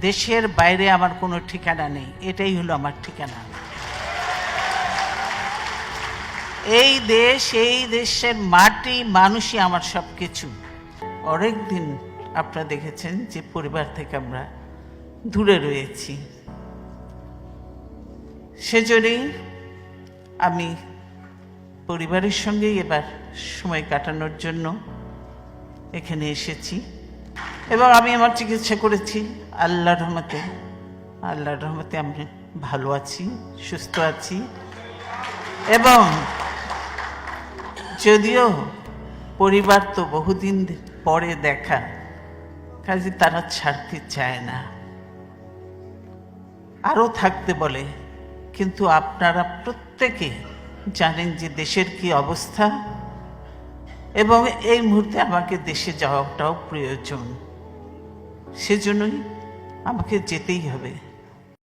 দেশের বাইরে আমার কোনো ঠিকানা নেই। এটাই হলো আমার ঠিকানা। এই দেশ, এই দেশের মাটি, মানুষই আমার সব কিছু অনেক দিন আপনারা দেখেছেন যে পরিবার থেকে আমরা দূরে রয়েছি। সেজন্যই আমি পরিবারের সঙ্গেই এবার সময় কাটানোর জন্য এখানে এসেছি। এবং আমি আমার চিকিৎসা করেছি। আল্লাহর রহমতে আল্লাহর রহমতে আমি ভালো আছি, সুস্থ আছি। এবং যদিও পরিবার তো বহুদিন পরে দেখা, কাজে তারা ছাড়তে চায় না। আরও থাকতে বলে, কিন্তু আপনারা প্রত্যেকে জানেন যে দেশের কি অবস্থা, এবং এই মুহূর্তে আমাকে দেশে যাওয়াটাও প্রয়োজন। সেজন্যই আমাকে যেতেই হবে